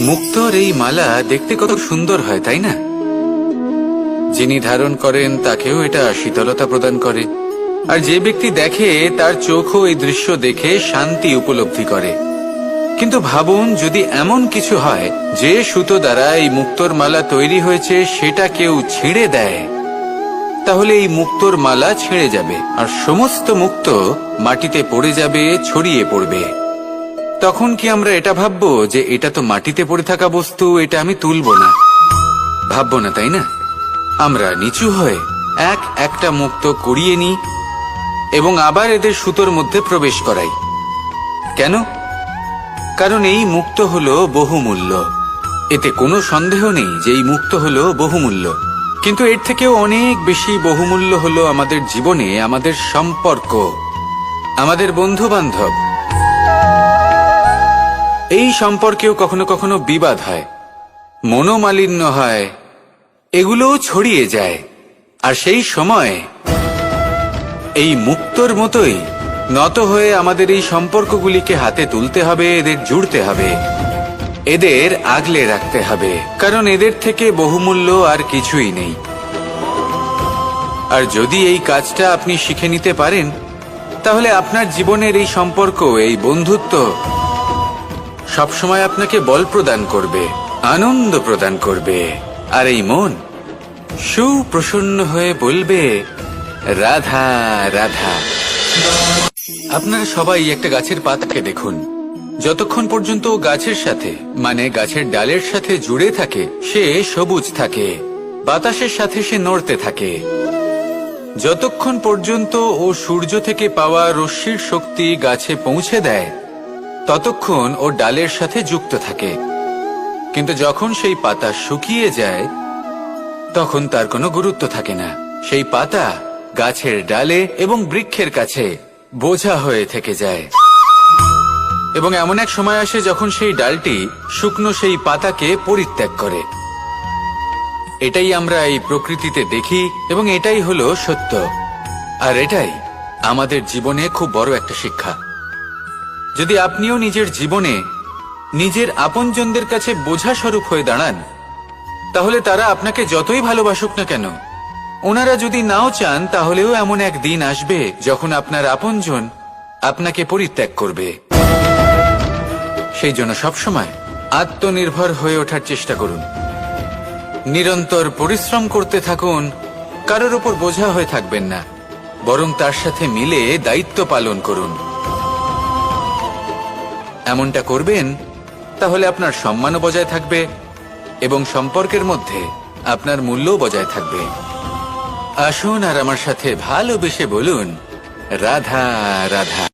মুক্তর এই মালা দেখতে কত সুন্দর হয়, তাই না? যিনি ধারণ করেন তাকেও এটা শীতলতা প্রদান করে। আর যে ব্যক্তি দেখে, তার চোখও এই দৃশ্য দেখে শান্তি উপলব্ধি করে। কিন্তু ভাবুন, যদি এমন কিছু হয়, যে সুতো দ্বারা এই মুক্তোর মালা তৈরি হয়েছে, সেটা কেউ ছিঁড়ে দেয়। তাহলে এই মুক্তোর মালা ছিঁড়ে যাবে, আর সমস্ত মুক্ত মাটিতে পড়ে যাবে, ছড়িয়ে পড়বে। তখন কি আমরা এটা ভাববো যে এটা তো মাটিতে পড়ে থাকা বস্তু, এটা আমি তুলব না? ভাববো না, তাই না? আমরা নিচু হয়ে এক একটা মুক্ত করিয়ে নিই এবং আবার এদের সুতোর মধ্যে প্রবেশ করাই। কেন? কারণ এই মুক্ত হলো বহুমূল্য। এতে কোনো সন্দেহ নেই যে এই মুক্ত হলো বহুমূল্য। কিন্তু এর থেকেও অনেক বেশি বহুমূল্য হলো আমাদের জীবনে, আমাদের সম্পর্ক, আমাদের বন্ধু বান্ধব এই সম্পর্কেও কখনো কখনো বিবাদ হয়। মনোমালিন্য হয়। এগুলোও ছড়িয়ে যায়। আর সেই সময় এই মুক্তর মতোই নত হয়ে আমাদের এই সম্পর্কগুলিকে হাতে তুলতে হবে, এদের জুড়তে হবে। এদের আগলে রাখতে হবে। কারণ এদের থেকে বহুমূল্য আর কিছুই নেই। আর যদি এই কাজটা আপনি শিখে নিতে পারেন, তাহলে আপনার জীবনের এই সম্পর্ক, এই বন্ধুত্ব সবসময় আপনাকে বল প্রদান করবে, আনন্দ প্রদান করবে, আর এই মন সুপ্রসন্ন হয়ে বলবে, রাধা রাধা। আপনারা সবাই একটা গাছের পাতাকে দেখুন। যতক্ষণ পর্যন্ত গাছের সাথে মানে গাছের ডালের সাথে জুড়ে থাকে, সে সবুজ থাকে, বাতাসের সাথে সে নড়তে থাকে। যতক্ষণ পর্যন্ত ও সূর্য থেকে পাওয়া রশ্মির শক্তি গাছে পৌঁছে দেয় ততক্ষণ ও ডালের সাথে যুক্ত থাকে। কিন্তু যখন সেই পাতা শুকিয়ে যায়, তখন তার কোনো গুরুত্ব থাকে না। সেই পাতা গাছের ডালে এবং বৃক্ষের কাছে বোঝা হয়ে থেকে যায়। এবং এমন এক সময় আসে যখন সেই ডালটি শুকনো সেই পাতাকে পরিত্যাগ করে। এটাই আমরা এই প্রকৃতিতে দেখি এবং এটাই হলো সত্য। আর এটাই আমাদের জীবনে খুব বড় একটা শিক্ষা। যদি আপনিও নিজের জীবনে নিজের আপনজনদের কাছে বোঝা স্বরূপ হয়ে দাঁড়ান, তাহলে তারা আপনাকে যতই ভালোবাসুক না কেন, ওনারা যদি নাও চান, তাহলেও এমন এক দিন আসবে যখন আপনার আপনজন আপনাকে পরিত্যাগ করবে। সেই জন্য সবসময় আত্মনির্ভর হয়ে ওঠার চেষ্টা করুন। নিরন্তর পরিশ্রম করতে থাকুন, কারোর উপর বোঝা হয়ে থাকবেন না, বরং তার সাথে মিলে দায়িত্ব পালন করুন। এমনটা করবেন, তাহলে আপনার সম্মানও বজায় থাকবে এবং সম্পর্কের মধ্যে আপনার মূল্যও বজায় থাকবে। আসুন আর আমার সাথে ভালোবেসে বলুন, রাধা রাধা।